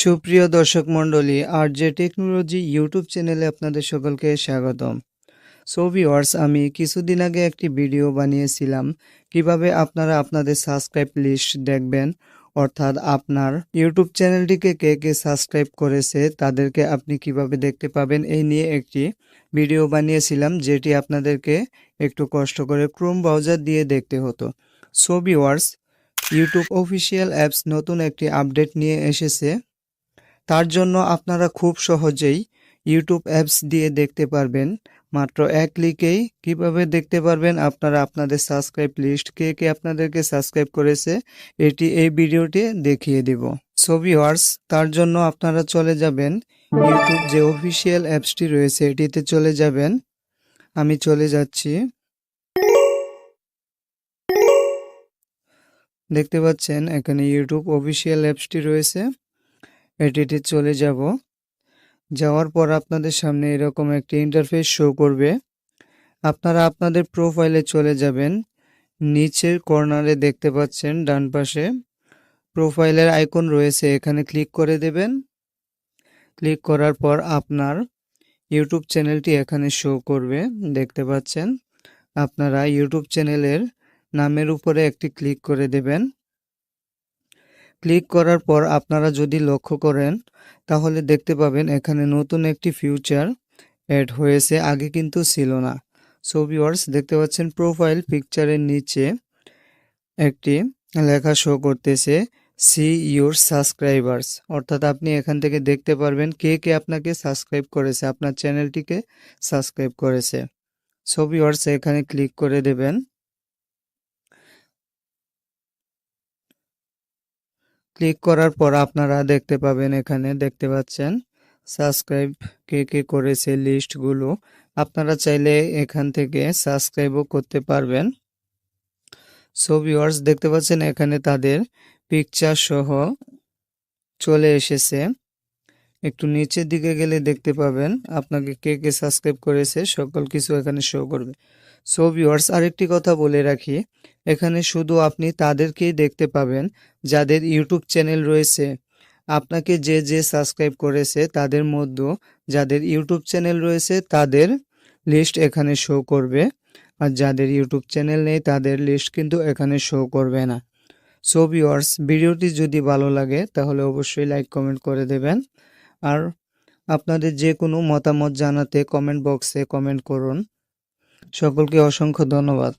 সুপ্রিয় দর্শক মণ্ডলী আর যে টেকনোলজি ইউটিউব চ্যানেলে আপনাদের সকলকে স্বাগতম। সো ভিওয়ার্স আমি কিছুদিন আগে একটি ভিডিও বানিয়েছিলাম। কীভাবে আপনারা আপনাদের সাবস্ক্রাইব লিস্ট দেখবেন, অর্থাৎ আপনার ইউটিউব চ্যানেলটিকে কে কে সাবস্ক্রাইব করেছে, তাদেরকে আপনি কীভাবে দেখতে পাবেন, এই নিয়ে একটি ভিডিও বানিয়েছিলাম, যেটি আপনাদেরকে একটু কষ্ট করে ক্রোম ব্রাউজার দিয়ে দেখতে হতো। So viewers YouTube official apps নতুন একটি আপডেট নিয়ে এসেছে। তার জন্য আপনারা খুব সহজেই ইউটিউব অ্যাপস দিয়ে দেখতে পারবেন। মাত্র এক ক্লিকেই কীভাবে দেখতে পারবেন? আপনারা আপনাদের সাবস্ক্রাইব লিস্ট কে কে আপনাদেরকে সাবস্ক্রাইব করেছে, এটি এই ভিডিওটি দেখিয়ে দেব। সো ভিউয়ার্স তার জন্য আপনারা চলে যাবেন। ইউটিউব যে অফিসিয়াল অ্যাপসটি রয়েছে, এটিতে চলে যাবেন। আমি চলে যাচ্ছি। দেখতে পাচ্ছেন, এখানে ইউটিউব অফিসিয়াল অ্যাপসটি রয়েছে। এটিতে চলে যাব। যাওয়ার পর আপনাদের সামনে এরকম একটি ইন্টারফেস শো করবে। আপনারা আপনাদের প্রোফাইলে চলে যাবেন। নিচের কর্নারে দেখতে পাচ্ছেন ডান পাশে। প্রোফাইলের আইকন রয়েছে, এখানে ক্লিক করে দেবেন। ক্লিক করার পর আপনার ইউটিউব চ্যানেলটি এখানে শো করবে, দেখতে পাচ্ছেন। আপনারা ইউটিউব চ্যানেলের নামের উপরে একটি ক্লিক করে দেবেন। ক্লিক করার পর আপনারা যদি লক্ষ্য করেন, তাহলে দেখতে পাবেন এখানে নতুন একটি ফিউচার অ্যাড হয়েছে, আগে কিন্তু ছিল না। সো ভিউয়ার্স দেখতে পাচ্ছেন প্রোফাইল পিকচারের নিচে একটি লেখা শো করতেছে সি ইউর সাবস্ক্রাইবার্স অর্থাৎ আপনি এখান থেকে দেখতে পারবেন কে কে আপনাকে সাবস্ক্রাইব করেছে, আপনার চ্যানেলটিকে সাবস্ক্রাইব করেছে। সো ভিউয়ার্স এখানে ক্লিক করে দেবেন। ক্লিক করার পর আপনারা দেখতে পাবেন এখানে দেখতে পাচ্ছেন, সাবস্ক্রাইব কে কে করেছে লিস্টগুলো। আপনারা চাইলে এখান থেকে সাবস্ক্রাইবও করতে পারবেন। সো ভিওয়ার্স দেখতে পাচ্ছেন এখানে তাদের পিকচার সহ চলে এসেছে। একটু নিচের দিকে গেলে দেখতে পাবেন আপনাকে কে কে সাবস্ক্রাইব করেছে, সকল কিছু এখানে শো করবে। সো ভিউয়ার্স আরেকটি কথা বলে রাখি, এখানে শুধু আপনি তাদেরকেই দেখতে পাবেন যাদের ইউটিউব চ্যানেল রয়েছে। আপনাকে যে যে সাবস্ক্রাইব করেছে তাদের মধ্যে যাদের ইউটিউব চ্যানেল রয়েছে তাদের লিস্ট এখানে শো করবে, আর যাদের ইউটিউব চ্যানেল নেই তাদের লিস্ট কিন্তু এখানে শো করবে না। সো ভিউয়ার্স ভিডিওটি যদি ভালো লাগে তাহলে অবশ্যই লাইক কমেন্ট করে দেবেন। আর আপনাদের যে কোনো মতামত জানাতে কমেন্ট বক্সে কমেন্ট করুন। সকলকে অসংখ্য ধন্যবাদ।